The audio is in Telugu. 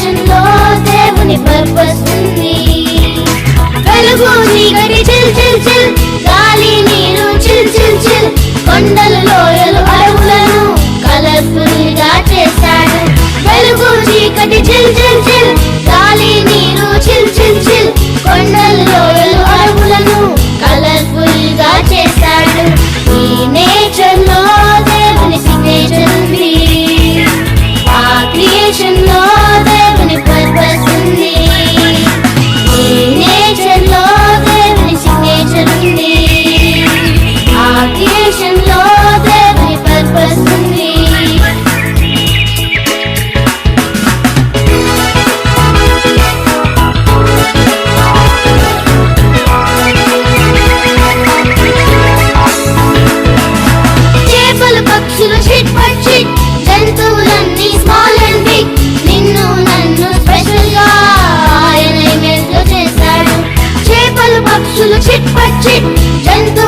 మిషన్లో దేవుని పర్పస్ ఉంది వెలుగు నీరు చిల్ చిల్ చిల్ కొండలు లోయలు కలర్ఫుల్గా చేశాడు. need. పక్షులు చిట్ పచ్చిట్ జంతు